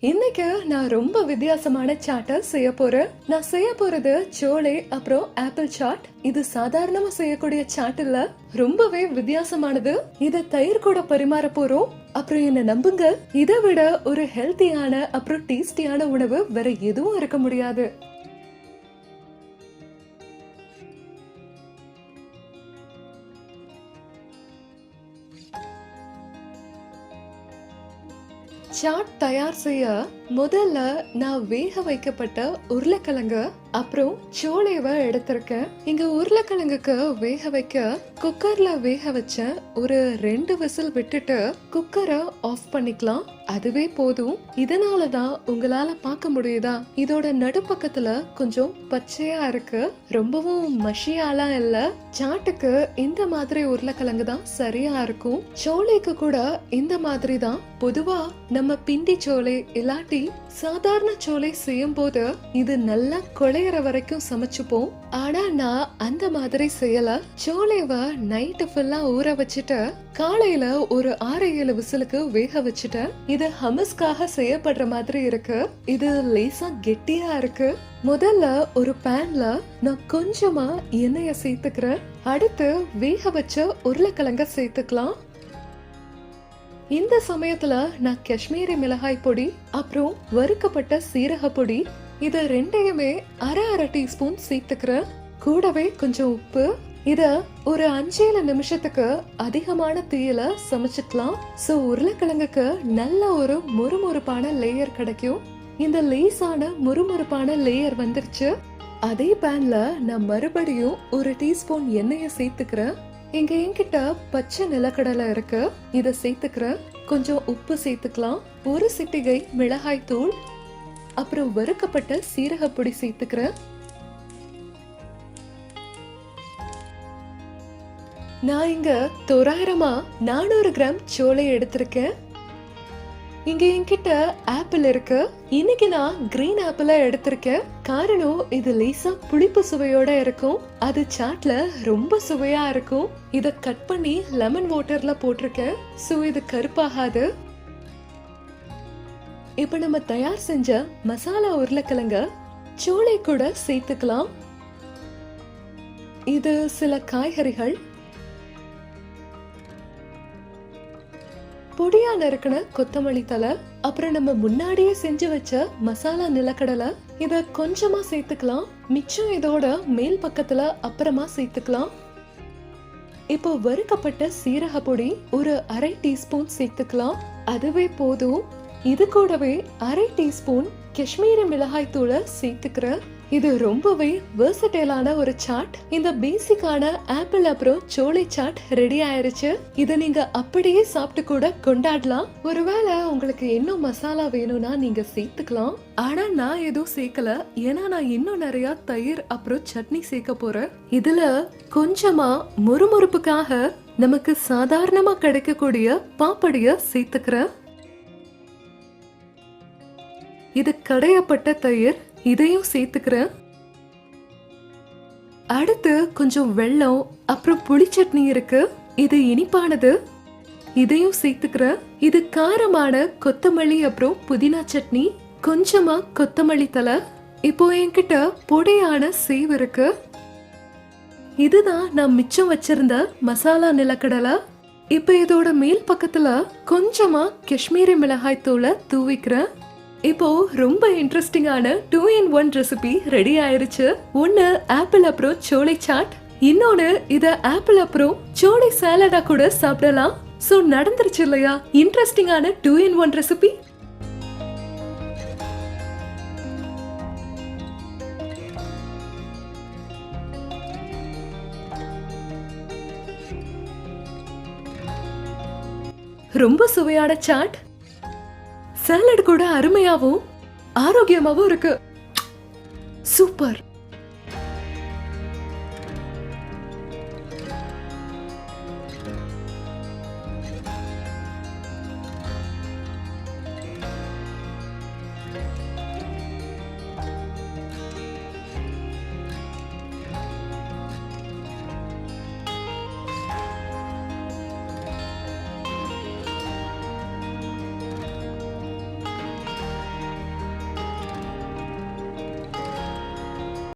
இன்னைக்கு நான் ரொம்ப வித்தியாசமான சாட்டை செய்ய போறேன். நான் செய்ய போறது சோளே அப்புறம் ஆப்பிள் சாட் இது சாதாரணமா செய்யக்கூடிய சாட் இல்ல. ரொம்பவே வித்தியாசமானது. இத தயிர் கூட பரிமாற போறோம். அப்புறம் என்ன நம்புங்க இதை விட ஒரு ஹெல்த்தியான அப்புறம் டேஸ்டியான உணவு வேற எதுவும் இருக்க முடியாது. சாட் தயார் செய்ய முதல்ல நான் வேக வைக்கப்பட்ட உருளைக்கிழங்கு அப்புறம் சோளைவை எடுத்திருக்கேன் இங்க உருளைக்கிழங்குக்கு வேக வைக்க குக்கர்ல வேக வச்ச ஒரு ரெண்டு விசில் விட்டுட்டு குக்கரை ஆஃப் பண்ணிக்கலாம். அதுவே போதும். இதனால தான் உங்களால பார்க்க முடியுதா? இதோட நடுப்பக்கத்துல கொஞ்சம் பச்சையா இருக்கு. ரொம்பவும் மஷியாலாம் இல்ல. சாட்டுக்கு இந்த மாதிரி உருளைக்கிழங்கு தான் சரியா இருக்கும். சோளைக்கு கூட இந்த மாதிரி தான். பொதுவா நம்ம பிண்டி சோலை இல்லாட்டி சாதாரண சோலை செய்யும் போது இது நல்லா கொலை குழையற வரைக்கும் சமைச்சுப்போம். ஆனா நான் அந்த மாதிரி செய்யல. சோளைவ நைட்டு ஃபுல்லா ஊற வச்சுட்டு காலையில ஒரு ஆறு ஏழு விசிலுக்கு வேக வச்சுட்டேன். இது ஹமஸ்காக செய்யப்படுற மாதிரி இருக்கு. இது லேசா கெட்டியா இருக்கு. முதல்ல ஒரு பேன்ல நான் கொஞ்சமா எண்ணெய சேர்த்துக்கிறேன். அடுத்து வேக வச்ச உருளைக்கிழங்க சேர்த்துக்கலாம். இந்த சமயத்துல நான் காஷ்மீரி மிளகாய் பொடி அப்புறம் வறுக்கப்பட்ட சீரக பொடி இத ரெண்டையுமே அரை அரை டீஸ்பூன் சேர்த்துக்கிறேன் கூடவே கொஞ்சம் உப்பு. இத ஒரு அஞ்சேழு நிமிஷத்துக்கு அதிகமான தீயில சமைச்சுக்கலாம். சோ உருளைக்கிழங்குக்கு நல்ல ஒரு முறுமுறுப்பான லேயர் கிடைக்கும். இந்த லேசான முறுமுறுப்பான லேயர் வந்துருச்சு. அதே பேன்ல நான் மறுபடியும் ஒரு டீஸ்பூன் எண்ணெயை சேர்த்துக்கிறேன் இங்க என்கிட்ட பச்சை நிலக்கடலை இருக்கு. இத சேர்த்துக்கிறேன் கொஞ்சம் உப்பு சேர்த்துக்கலாம். ஒரு சிட்டிகை மிளகாய் தூள் அப்புறம் வறுக்கப்பட்ட சீரக பொடி சேர்த்துக்கிறேன் நான் இங்க தோராயிரமா நானூறு கிராம் சோளை எடுத்திருக்கேன். இங்க என்கிட்ட ஆப்பிள் இருக்கு. இன்னைக்கு நான் கிரீன் ஆப்பிள எடுத்திருக்கேன். காரணம் இது லேசா புளிப்பு சுவையோட இருக்கும். அது சாட்ல ரொம்ப சுவையா இருக்கும். இத கட் பண்ணி லெமன் வாட்டர்ல போட்டிருக்கேன். சோ இது கருப்பாகாது. இப்ப நம்ம தயார் செஞ்ச மசாலா உருளைக்கிழங்க சோளை கூட சேர்த்துக்கலாம். இது சில காய்கறிகள். பொடியா நறுக்கின கொத்தமல்லி தலை அப்புறம் நம்ம முன்னாடியே செஞ்சு வச்ச மசாலா நிலக்கடலை இத கொஞ்சமா சேர்த்துக்கலாம். மிச்சம் இதோட மேல் பக்கத்துல அப்புறமா சேர்த்துக்கலாம். இப்போ வறுக்கப்பட்ட சீரக பொடி ஒரு அரை டீஸ்பூன் சேர்த்துக்கலாம். அதுவே போதும். இது கூடவே அரை டீஸ்பூன் காஷ்மீரி மிளகாய் தூளை சேர்த்துக்கிறேன் இது ரொம்பவே வெர்சடைலான ஒரு சாட். இந்த பேசிக்கான ஆப்பிள் அப்புறம் சோளை சாட் ரெடி ஆயிருச்சு. இதை நீங்க அப்படியே சாப்பிட்டு கூட கொண்டாடலாம். ஒருவேளை உங்களுக்கு இன்னும் மசாலா வேணும்னா நீங்க சேர்த்துக்கலாம். ஆனா நான் எதுவும் சேர்க்கல. ஏன்னா நான் இன்னும் நிறைய தயிர் அப்புறம் சட்னி சேர்க்க போறேன். இதுல கொஞ்சமா முறுமுறுப்புக்காக நமக்கு சாதாரணமா கிடைக்கக்கூடிய பாப்படிய சேர்த்துக்கிறேன். இது கடையப்பட்ட தயிர் இதையும் சேர்த்துக்கிறேன். அடுத்து கொஞ்சம் வெள்ளம் அப்புறம் புளி சட்னி இருக்கு. இது இனிப்பானது. இதையும் சேர்த்துக்கிறேன். இது காரமான கொத்தமல்லி அப்புறம் புதினா சட்னி. கொஞ்சமா கொத்தமல்லி தலை இப்போ என்கிட்ட பொடியான சேவ் இருக்கு. இதுதான் நான் மிச்சம் வச்சிருந்த மசாலா நிலக்கடலை. இப்போ இதோட மேல் பக்கத்துல கொஞ்சமா காஷ்மீரி மிளகாய் தூளை தூவிக்கிறேன். இப்போ ரொம்ப இன்ட்ரெஸ்டிங்கான two in one recipe ready ஆயிருச்சு. ஒன்னு ஆப்பிள் அப்புறம் சோளை சாட் இன்னொன்னு இத ஆப்பிள் அப்புறம் சோளை சாலடா கூட சாப்பிடலாம். சோ நடந்துருச்சு இல்லையா? இன்ட்ரெஸ்டிங்கான டூ இன் ஒன் ரெசிபி ரொம்ப சுவையான சாட் சாலட் கூட அருமையாகவும் ஆரோக்கியமாகவும் இருக்கு. சூப்பர்.